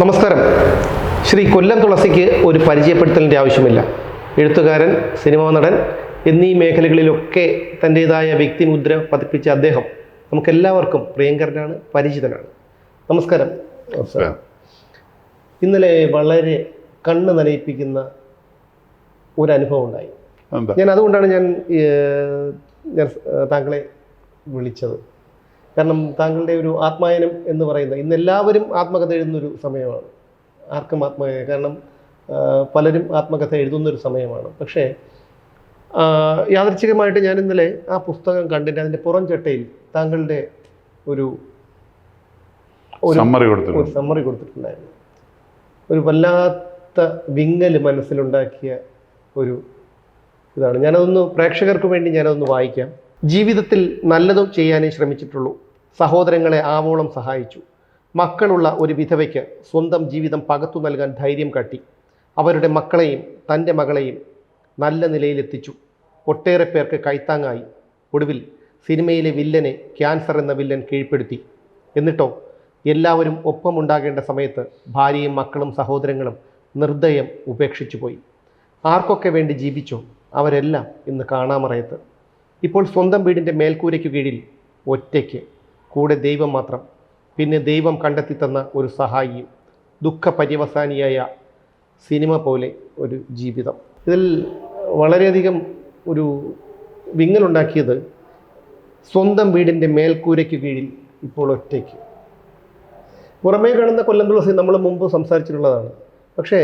നമസ്കാരം. ശ്രീ കൊല്ലം തുളസിക്ക് ഒരു പരിചയപ്പെടുത്തലിന്റെ ആവശ്യമില്ല. എഴുത്തുകാരൻ സിനിമാ നടൻ എന്നീ മേഖലകളിലൊക്കെ തന്റേതായ വ്യക്തിമുദ്ര പതിപ്പിച്ച അദ്ദേഹം നമുക്കെല്ലാവർക്കും പ്രിയങ്കരനാണ് പരിചിതനാണ്. നമസ്കാരം. നമസ്കാരം. ഇന്നലെ വളരെ കണ്ണ് നനയിപ്പിക്കുന്ന ഒരു അനുഭവം ഉണ്ടായി ഞാൻ അതുകൊണ്ടാണ് ഞാൻ ഞാൻ താങ്കളെ വിളിച്ചത്. കാരണം താങ്കളുടെ ഒരു ആത്മായനം എന്ന് പറയുന്നത് ഇന്ന് എല്ലാവരും ആത്മകഥ എഴുതുന്നൊരു സമയമാണ്. ആർക്കും ആത്മകഥ കാരണം പലരും ആത്മകഥ എഴുതുന്നൊരു സമയമാണ്. പക്ഷേ യാദർച്ഛികമായിട്ട് യാദൃച്ഛികമായിട്ട് ഞാൻ ഇന്നലെ ആ പുസ്തകം കണ്ടിട്ട് അതിന്റെ പുറം ചട്ടയിൽ താങ്കളുടെ ഒരു ഒരു സമ്മറി കൊടുത്തിട്ടുണ്ടായിരുന്നു. ഒരു വല്ലാത്ത വിങ്ങൽ മനസ്സിലുണ്ടാക്കിയ ഒരു ഇതാണ്. ഞാനതൊന്ന് പ്രേക്ഷകർക്ക് വേണ്ടി ഞാനതൊന്ന് വായിക്കാം. ജീവിതത്തിൽ നല്ലതും ചെയ്യാനേ ശ്രമിച്ചിട്ടുള്ളൂ. സഹോദരങ്ങളെ ആവോളം സഹായിച്ചു. മക്കളുള്ള ഒരു വിധവയ്ക്ക് സ്വന്തം ജീവിതം പകത്തു നൽകാൻ ധൈര്യം കാട്ടി. അവരുടെ മക്കളെയും തന്റെ മകളെയും നല്ല നിലയിലെത്തിച്ചു. ഒട്ടേറെ പേർക്ക് കൈത്താങ്ങായി. ഒടുവിൽ സിനിമയിലെ വില്ലനെ ക്യാൻസർ എന്ന വില്ലൻ കീഴ്പ്പെടുത്തി. എന്നിട്ടോ എല്ലാവരും ഒപ്പമുണ്ടാകേണ്ട സമയത്ത് ഭാര്യയും മക്കളും സഹോദരങ്ങളും നിർദ്ദയം ഉപേക്ഷിച്ചു പോയി ആർക്കൊക്കെ വേണ്ടി ജീവിച്ചോ അവരെല്ലാം ഇന്ന് കാണാമറയത്ത്. ഇപ്പോൾ സ്വന്തം വീടിന്റെ മേൽക്കൂരയ്ക്ക് കീഴിൽ ഒറ്റയ്ക്ക്. കൂടെ ദൈവം മാത്രം. പിന്നെ ദൈവം കണ്ടെത്തി തന്ന ഒരു സഹായിയും ദുഃഖപര്യവസാനിയായ സിനിമ പോലെ ഒരു ജീവിതം. ഇതിൽ വളരെയധികം ഒരു വിങ്ങലുണ്ടാക്കിയത് സ്വന്തം വീടിന്റെ മേൽക്കൂരയ്ക്ക് കീഴിൽ ഇപ്പോൾ ഒറ്റയ്ക്ക്. പുറമേ കാണുന്ന കൊല്ലം തുളസി നമ്മൾ മുമ്പ് സംസാരിച്ചിട്ടുള്ളതാണ്. പക്ഷേ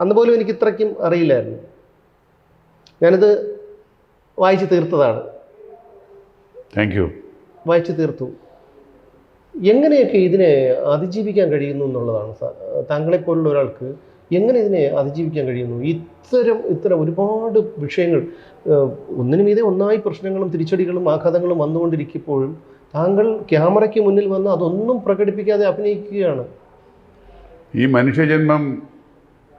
അന്ന് പോലും എനിക്ക് ഇത്രയ്ക്കും അറിയില്ലായിരുന്നു. ഞാനിത് വായിച്ച് തീർത്തതാണ്. താങ്ക് യു വായിച്ച് തീർത്തു. എങ്ങനെയൊക്കെ ഇതിനെ അതിജീവിക്കാൻ കഴിയുന്നു എന്നുള്ളതാണ് താങ്കളെപ്പോലുള്ള ഒരാൾക്ക് എങ്ങനെ ഇതിനെ അതിജീവിക്കാൻ കഴിയുന്നു? ഇത്തരം ഇത്തരം ഒരുപാട് വിഷയങ്ങൾ ഒന്നിനു മീതെ ഒന്നായി പ്രശ്നങ്ങളും തിരിച്ചടികളും ആഘാതങ്ങളും വന്നുകൊണ്ടിരിക്കുമ്പോഴും താങ്കൾ ക്യാമറയ്ക്ക് മുന്നിൽ വന്ന് അതൊന്നും പ്രകടിപ്പിക്കാതെ അഭിനയിക്കുകയാണ്. ഈ മനുഷ്യജന്മം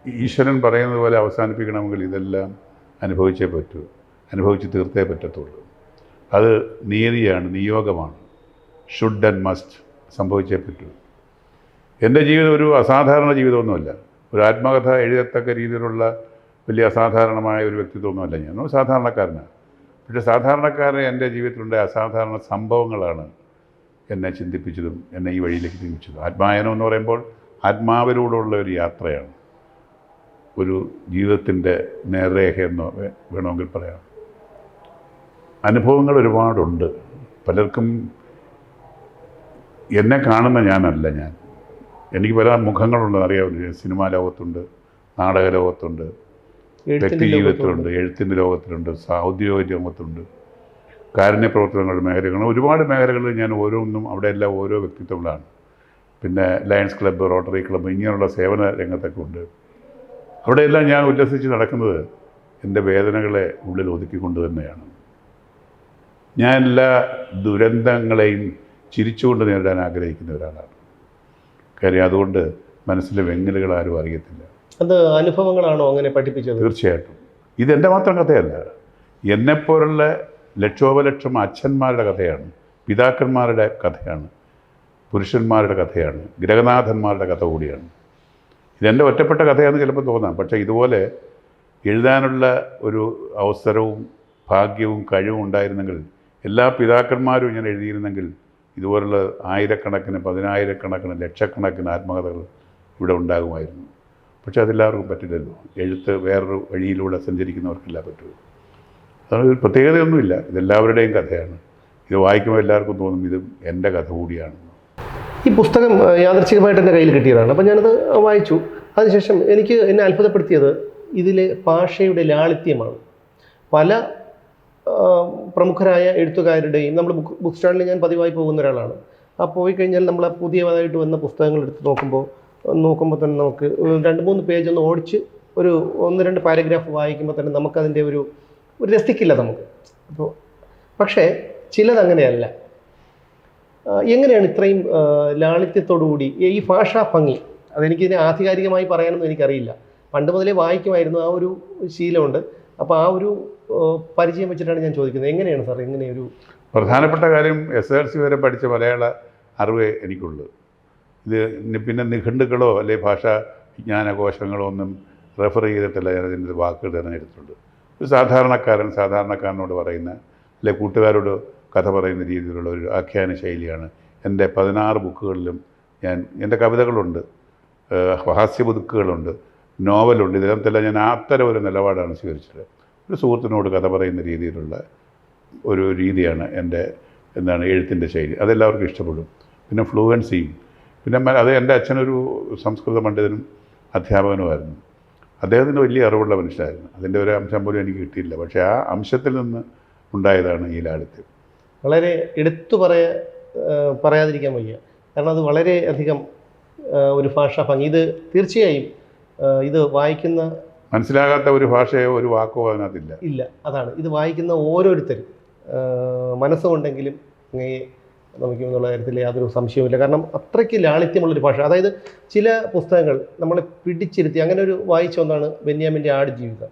ഈശ്വരൻ പറയുന്നത് പോലെ അവസാനിപ്പിക്കണമെങ്കിൽ ഇതെല്ലാം അനുഭവിച്ചേ പറ്റൂ. അനുഭവിച്ച് തീർത്തേ പറ്റത്തുള്ളൂ. അത് നീതിയാണ് നിയോഗമാണ്. ഷുഡ് ആൻഡ് മസ്റ്റ് സംഭവിച്ചേ പറ്റൂ. എന്റെ ജീവിതം ഒരു അസാധാരണ ജീവിതമൊന്നുമല്ല. ഒരു ആത്മകഥ എഴുതത്തക്ക രീതിയിലുള്ള വലിയ അസാധാരണമായ ഒരു വ്യക്തിത്വമൊന്നുമല്ല ഞാൻ. സാധാരണക്കാരനാണ്. പക്ഷേ സാധാരണക്കാരൻ എന്റെ ജീവിതത്തിലുണ്ടായ അസാധാരണ സംഭവങ്ങളാണ് എന്നെ ചിന്തിപ്പിച്ചതും എന്നെ ഈ വഴിയിലേക്ക് തിരിച്ചതും ആത്മായനം എന്ന് പറയുമ്പോൾ ആത്മാവിലൂടെയുള്ള ഒരു യാത്രയാണ്. ഒരു ജീവിതത്തിന്റെ നേർരേഖ എന്ന് വേണമെങ്കിൽ പറയാം. അനുഭവങ്ങൾ ഒരുപാടുണ്ട്. പലർക്കും എന്നെ കാണുന്ന ഞാനല്ല ഞാൻ. എനിക്ക് പല മുഖങ്ങളുണ്ട്. അറിയാവില്ല സിനിമാ ലോകത്തുണ്ട് നാടക ലോകത്തുണ്ട് വ്യക്തി ജീവിതത്തിലുണ്ട് എഴുത്തിന്റെ ലോകത്തിലുണ്ട് ഔദ്യോഗിക രംഗത്തുണ്ട് കാരുണ്യ പ്രവർത്തനങ്ങളുടെ മേഖലകൾ ഒരുപാട് മേഖലകളിൽ ഞാൻ ഓരോന്നും അവിടെ എല്ലാം ഓരോ വ്യക്തിത്വങ്ങളാണ്. പിന്നെ ലയൺസ് ക്ലബ്ബ് റോട്ടറി ക്ലബ്ബ് ഇങ്ങനെയുള്ള സേവന രംഗത്തൊക്കെ ഉണ്ട്. അവിടെയെല്ലാം ഞാൻ ഉല്ലസിച്ച് നടക്കുന്നത് എന്റെ വേദനകളെ ഉള്ളിൽ ഒതുക്കിക്കൊണ്ട് തന്നെയാണ്. ഞാൻ എല്ലാ ദുരന്തങ്ങളെയും ചിരിച്ചുകൊണ്ട് നേരിടാൻ ആഗ്രഹിക്കുന്ന ഒരാളാണ്. കാര്യം അതുകൊണ്ട് മനസ്സിലെ വെങ്ങലുകൾ ആരും അറിയത്തില്ല. അത് അനുഭവങ്ങളാണോ അങ്ങനെ പഠിപ്പിച്ചത്? തീർച്ചയായിട്ടും. ഇതെന്റെ മാത്രം കഥയല്ല. എന്നെപ്പോലുള്ള ലക്ഷോപലക്ഷം അച്ഛന്മാരുടെ കഥയാണ് പിതാക്കന്മാരുടെ കഥയാണ് പുരുഷന്മാരുടെ കഥയാണ് ഗ്രഹനാഥന്മാരുടെ കഥ കൂടിയാണ്. ഇതെന്റെ ഒറ്റപ്പെട്ട കഥയാണെന്ന് ചിലപ്പോൾ തോന്നാം. പക്ഷേ ഇതുപോലെ എഴുതാനുള്ള ഒരു അവസരവും ഭാഗ്യവും കഴിവും ഉണ്ടായിരുന്നെങ്കിൽ എല്ലാ പിതാക്കന്മാരും ഇങ്ങനെ എഴുതിയിരുന്നെങ്കിൽ ഇതുപോലുള്ള ആയിരക്കണക്കിന് പതിനായിരക്കണക്കിന് ലക്ഷക്കണക്കിന് ആത്മകഥകൾ ഇവിടെ ഉണ്ടാകുമായിരുന്നു. പക്ഷെ അതെല്ലാവർക്കും പറ്റില്ലല്ലോ. എഴുത്ത് വേറൊരു വഴിയിലൂടെ സഞ്ചരിക്കുന്നവർക്കല്ല പറ്റുള്ളൂ അതൊരു പ്രത്യേകതയൊന്നുമില്ല. ഇതെല്ലാവരുടെയും കഥയാണ്. ഇത് വായിക്കുമ്പോൾ എല്ലാവർക്കും തോന്നും ഇത് എന്റെ കഥ കൂടിയാണ്. ഈ പുസ്തകം യാദർച്ഛികമായിട്ട് എന്റെ കയ്യിൽ കിട്ടിയതാണ്. അപ്പം ഞാനത് വായിച്ചു. അതിനുശേഷം എനിക്ക് എന്നെ അത്ഭുതപ്പെടുത്തിയത് ഇതിലെ ഭാഷയുടെ ലാളിത്യമാണ്. പല പ്രമുഖരായ എഴുത്തുകാരുടെയും നമ്മൾ ബുക്ക് ബുക്ക് സ്റ്റാളിൽ ഞാൻ പതിവായി പോകുന്ന ഒരാളാണ്. ആ പോയി കഴിഞ്ഞാൽ നമ്മൾ പുതിയതായിട്ട് വന്ന പുസ്തകങ്ങൾ എടുത്ത് നോക്കുമ്പോൾ നോക്കുമ്പോൾ തന്നെ നമുക്ക് രണ്ട് മൂന്ന് പേജ് ഒന്ന് ഓടിച്ച് ഒരു ഒന്ന് രണ്ട് പാരഗ്രാഫ് വായിക്കുമ്പോൾ തന്നെ നമുക്കതിന്റെ ഒരു ഒരു രസിക്കില്ല നമുക്ക്. അപ്പോൾ പക്ഷേ ചിലതങ്ങനെയല്ല. എങ്ങനെയാണ് ഇത്രയും ലാളിത്യത്തോടുകൂടി ഈ ഭാഷാ ഭംഗി? അതെനിക്കിതിനെ ആധികാരികമായി പറയാനൊന്നും എനിക്കറിയില്ല. പണ്ട് മുതലേ വായിക്കുമായിരുന്നു ആ ഒരു ശീലമുണ്ട്. അപ്പോൾ ആ ഒരു പരിചയം വെച്ചിട്ടാണ് ഞാൻ ചോദിക്കുന്നത്. എങ്ങനെയാണ് സാർ എങ്ങനെ ഒരു പ്രധാനപ്പെട്ട കാര്യം എസ് എൽ സി വരെ പഠിച്ച മലയാള അറിവേ എനിക്കുള്ളൂ. ഇത് പിന്നെ നിഘണ്ടുക്കളോ അല്ലെ ഭാഷാ വിജ്ഞാനകോശങ്ങളോ ഒന്നും റെഫർ ചെയ്തിട്ടില്ല. ഞാൻ അതിന്റെ വാക്കുകൾ തിരഞ്ഞെടുത്തിട്ടുണ്ട്. ഒരു സാധാരണക്കാരൻ സാധാരണക്കാരനോട് പറയുന്ന അല്ലെ കൂട്ടുകാരോട് കഥ പറയുന്ന രീതിയിലുള്ള ഒരു ആഖ്യാന ശൈലിയാണ് എന്റെ പതിനാറ് ബുക്കുകളിലും ഞാൻ എന്റെ കവിതകളുണ്ട്. ഹാസ്യ ബുക്കുകളുണ്ട് നോവലുണ്ട്. ഇതിനകത്തെല്ലാം ഞാൻ അത്തരം ഒരു നിലപാടാണ് സ്വീകരിച്ചത്. ഒരു സുഹൃത്തിനോട് കഥ പറയുന്ന രീതിയിലുള്ള ഒരു രീതിയാണ് എന്റെ എന്താണ് എഴുത്തിന്റെ ശൈലി. അതെല്ലാവർക്കും ഇഷ്ടപ്പെടും. പിന്നെ ഫ്ലുവൻസിയും. പിന്നെ അത് എന്റെ അച്ഛനൊരു സംസ്കൃത പണ്ഡിതനും അധ്യാപകനുമായിരുന്നു. അദ്ദേഹത്തിന് വലിയ അറിവുള്ള മനുഷ്യനായിരുന്നു. അതിന്റെ ഒരു അംശം പോലും എനിക്ക് കിട്ടിയില്ല പക്ഷേ ആ അംശത്തിൽ നിന്ന് ഉണ്ടായതാണ് ഈ ലാളിത്യം. വളരെ എടുത്തു പറയാ പറയാതിരിക്കാൻ വയ്യ. കാരണം അത് വളരെ അധികം ഒരു ഭാഷാ ഭംഗി. ഇത് തീർച്ചയായും ഇത് വായിക്കുന്ന മനസ്സിലാകാത്ത ഒരു ഭാഷയോ ഒരു വാക്കോ അതിനകത്തില്ല. ഇല്ല അതാണ്. ഇത് വായിക്കുന്ന ഓരോരുത്തരും മനസ്സുകൊണ്ടെങ്കിലും അങ്ങേ നമുക്ക് എന്നുള്ള കാര്യത്തിൽ യാതൊരു സംശയവുമില്ല കാരണം അത്രയ്ക്ക് ലാളിത്യമുള്ളൊരു ഭാഷ. അതായത് ചില പുസ്തകങ്ങൾ നമ്മളെ പിടിച്ചിരുത്തി അങ്ങനെ ഒരു വായിച്ച ഒന്നാണ് ബെന്യാമിന്റെ ആടുജീവിതം.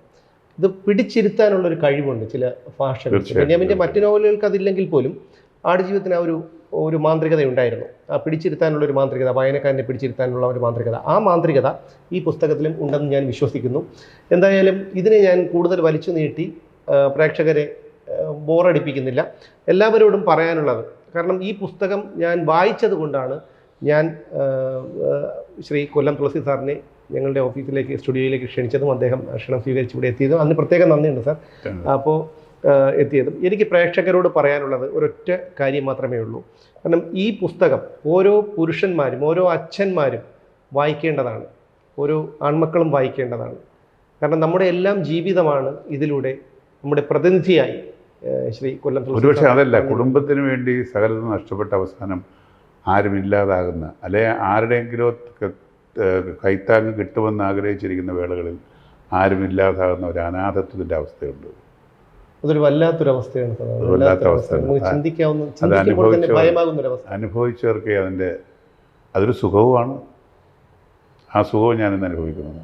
ഇത് പിടിച്ചിരുത്താനുള്ളൊരു കഴിവുണ്ട് ചില ഭാഷകൾ. ബെന്യാമിന്റെ മറ്റു നോവലുകൾക്ക് അതില്ലെങ്കിൽ പോലും ആടുജീവിതത്തിന് ആ ഒരു ഒരു മാന്ത്രികത ഉണ്ടായിരുന്നു. ആ പിടിച്ചിരുത്താനുള്ള ഒരു മാന്ത്രികത വായനക്കാരനെ പിടിച്ചിരുത്താനുള്ള ഒരു മാന്ത്രികത. ആ മാന്ത്രികത ഈ പുസ്തകത്തിലും ഉണ്ടെന്ന് ഞാൻ വിശ്വസിക്കുന്നു. എന്തായാലും ഇതിനെ ഞാൻ കൂടുതൽ വലിച്ചു നീട്ടി പ്രേക്ഷകരെ ബോറടിപ്പിക്കുന്നില്ല. എല്ലാവരോടും പറയാനുള്ളത് കാരണം ഈ പുസ്തകം ഞാൻ വായിച്ചത് കൊണ്ടാണ് ഞാൻ ശ്രീ കൊല്ലം തുളസി സാറിനെ ഞങ്ങളുടെ ഓഫീസിലേക്ക് സ്റ്റുഡിയോയിലേക്ക് ക്ഷണിച്ചതും അദ്ദേഹം ക്ഷണം സ്വീകരിച്ച് ഇവിടെ എത്തിയതും. അതിന് പ്രത്യേകം നന്ദിയുണ്ട് സാർ. അപ്പോൾ എത്തിയതും. എനിക്ക് പ്രേക്ഷകരോട് പറയാനുള്ളത് ഒരൊറ്റ കാര്യം മാത്രമേ ഉള്ളൂ. കാരണം ഈ പുസ്തകം ഓരോ പുരുഷന്മാരും ഓരോ അച്ഛന്മാരും വായിക്കേണ്ടതാണ്. ഓരോ ആൺമക്കളും വായിക്കേണ്ടതാണ്. കാരണം നമ്മുടെ എല്ലാം ജീവിതമാണ് ഇതിലൂടെ നമ്മുടെ പ്രതിനിധിയായി ശ്രീ കൊല്ലം ഒരുപക്ഷെ അതല്ല. കുടുംബത്തിന് വേണ്ടി സകലതും നഷ്ടപ്പെട്ട അവസാനം ആരും ഇല്ലാതാകുന്ന അല്ലെ ആരുടെയെങ്കിലും കൈത്താങ്ങ് കിട്ടുമെന്ന് ആഗ്രഹിച്ചിരിക്കുന്ന വേളകളിൽ ആരും ഇല്ലാതാകുന്ന ഒരു അനാഥത്വത്തിന്റെ അവസ്ഥയുണ്ട്. അതൊരു വല്ലാത്തൊരു അവസ്ഥയാണ്. വല്ലാത്ത അവസ്ഥ അനുഭവിച്ചവർക്ക് അതിന്റെ അതൊരു സുഖവുമാണ്. ആ സുഖവും ഞാനിന്ന് അനുഭവിക്കുന്നുണ്ട്.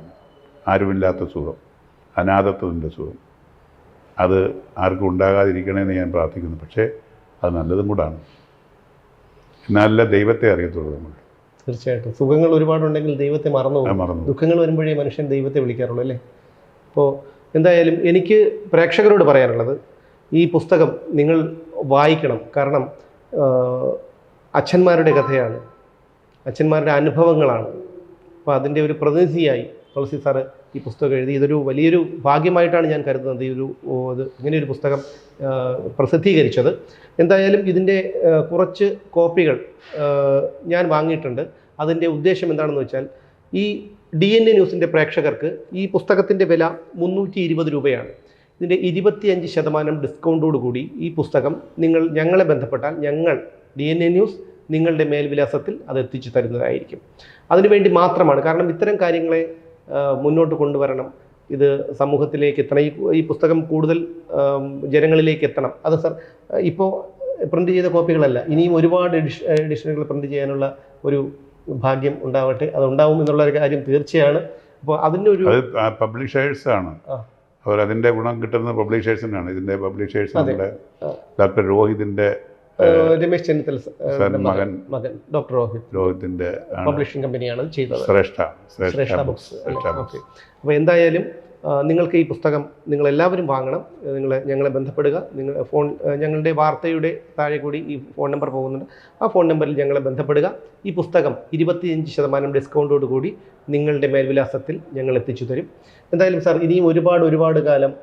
ആരുമില്ലാത്ത സുഖം. അനാഥത്വത്തിന്റെ സുഖം. അത് ആർക്കും ഉണ്ടാകാതിരിക്കണമെന്ന് ഞാൻ പ്രാർത്ഥിക്കുന്നു. പക്ഷേ അത് നല്ലതും കൂടാണ്. നല്ല ദൈവത്തെ അറിയത്തുള്ളൂ നമ്മൾ. തീർച്ചയായിട്ടും. സുഖങ്ങൾ ഒരുപാടുണ്ടെങ്കിൽ ദൈവത്തെ മറന്നു മറന്നു ദുഃഖങ്ങൾ വരുമ്പോഴേ മനുഷ്യൻ ദൈവത്തെ വിളിക്കാറുള്ളൂ അല്ലേ? അപ്പോൾ എന്തായാലും എനിക്ക് പ്രേക്ഷകരോട് പറയാനുള്ളത് ഈ പുസ്തകം നിങ്ങൾ വായിക്കണം. കാരണം അച്ഛന്മാരുടെ കഥയാണ്. അച്ഛന്മാരുടെ അനുഭവങ്ങളാണ്. അപ്പോൾ അതിന്റെ ഒരു പ്രതിനിധിയായി തുളസി സാറ് ഈ പുസ്തകം എഴുതി. ഇതൊരു വലിയൊരു ഭാഗ്യമായിട്ടാണ് ഞാൻ കരുതുന്നത്. ഈ ഒരു ഇത് ഇങ്ങനെയൊരു പുസ്തകം പ്രസിദ്ധീകരിച്ചത്. എന്തായാലും ഇതിന്റെ കുറച്ച് കോപ്പികൾ ഞാൻ വാങ്ങിയിട്ടുണ്ട്. അതിന്റെ ഉദ്ദേശം എന്താണെന്ന് വെച്ചാൽ ഈ ഡി എൻ എ ന്യൂസിന്റെ പ്രേക്ഷകർക്ക് ഈ പുസ്തകത്തിന്റെ വില മുന്നൂറ്റി ഇരുപത് രൂപയാണ്. ഇതിന്റെ ഇരുപത്തിയഞ്ച് ശതമാനം ഡിസ്കൗണ്ടോട് കൂടി ഈ പുസ്തകം നിങ്ങൾ ഞങ്ങളെ ബന്ധപ്പെട്ടാൽ ഞങ്ങൾ ഡി എൻ എ ന്യൂസ് നിങ്ങളുടെ മേൽവിലാസത്തിൽ അത് എത്തിച്ചു തരുന്നതായിരിക്കും. അതിനുവേണ്ടി മാത്രമാണ് കാരണം ഇത്തരം കാര്യങ്ങളെ മുന്നോട്ട് കൊണ്ടുവരണം. ഇത് സമൂഹത്തിലേക്ക് എത്തണം. ഈ പുസ്തകം കൂടുതൽ ജനങ്ങളിലേക്ക് എത്തണം. അത് സർ ഇപ്പോൾ പ്രിന്റ് ചെയ്ത കോപ്പികളല്ല ഇനിയും ഒരുപാട് എഡിഷ എഡിഷനുകൾ പ്രിന്റ് ചെയ്യാനുള്ള ഒരു ഭാഗ്യം ഉണ്ടാവട്ടെ അത് ഉണ്ടാവും എന്നുള്ള ഒരു കാര്യം തീർച്ചയാണ്. അപ്പോൾ അതിനൊരു അത് പബ്ലിഷേഴ്സാണ്. അതിന്റെ ഗുണം കിട്ടുന്നത് പബ്ലിഷേഴ്സിനാണ്. ഇതിന്റെ പബ്ലിഷേഴ്സ്. നമ്മുടെ ഡോക്ടർ രോഹിതിന്റെ രമേശ് ചെന്നിത്തല മകൻ. മകൻ ഡോക്ടർ രോഹിത്. രോഹിത്തിന്റെ പബ്ലിഷിംഗ് കമ്പനിയാണ് ചെയ്തത്. ശ്രേഷ്ഠ ശ്രേഷ്ഠ ബുക്സ്. അപ്പോൾ എന്തായാലും നിങ്ങൾക്ക് ഈ പുസ്തകം നിങ്ങളെല്ലാവരും വാങ്ങണം. നിങ്ങൾ ഞങ്ങളെ ബന്ധപ്പെടുക. നിങ്ങൾ ഫോൺ ഞങ്ങളുടെ വാർത്തയുടെ താഴെ കൂടി ഈ ഫോൺ നമ്പർ പോകുന്നുണ്ട്. ആ ഫോൺ നമ്പറിൽ ഞങ്ങളെ ബന്ധപ്പെടുക. ഈ പുസ്തകം ഇരുപത്തിയഞ്ച് ശതമാനം ഡിസ്കൗണ്ടോട് കൂടി നിങ്ങളുടെ മേൽവിലാസത്തിൽ ഞങ്ങൾ എത്തിച്ചു തരും. എന്തായാലും സാർ ഇനിയും ഒരുപാട് ഒരുപാട് കാലം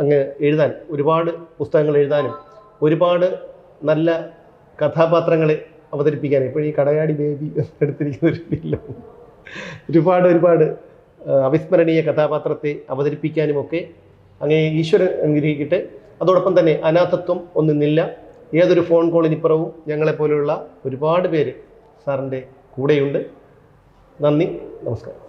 അങ്ങ് എഴുതാൻ ഒരുപാട് പുസ്തകങ്ങൾ എഴുതാനും ഒരുപാട് നല്ല കഥാപാത്രങ്ങളെ അവതരിപ്പിക്കാൻ ഇപ്പോൾ ഈ കടയാടി ബേബി എടുത്തിരിക്കുന്ന ഒരു ഒരുപാട് ഒരുപാട് അവിസ്മരണീയ കഥാപാത്രത്തെ അവതരിപ്പിക്കാനുമൊക്കെ അങ്ങേ ഈശ്വരൻ അനുഗ്രഹിക്കട്ടെ. അതോടൊപ്പം തന്നെ അനാഥത്വം ഒന്നിന്നില്ല ഏതൊരു ഫോൺ കോളിനിപ്പുറവും ഞങ്ങളെപ്പോലെയുള്ള ഒരുപാട് പേര് സാറിന്റെ കൂടെയുണ്ട്. നന്ദി നമസ്കാരം.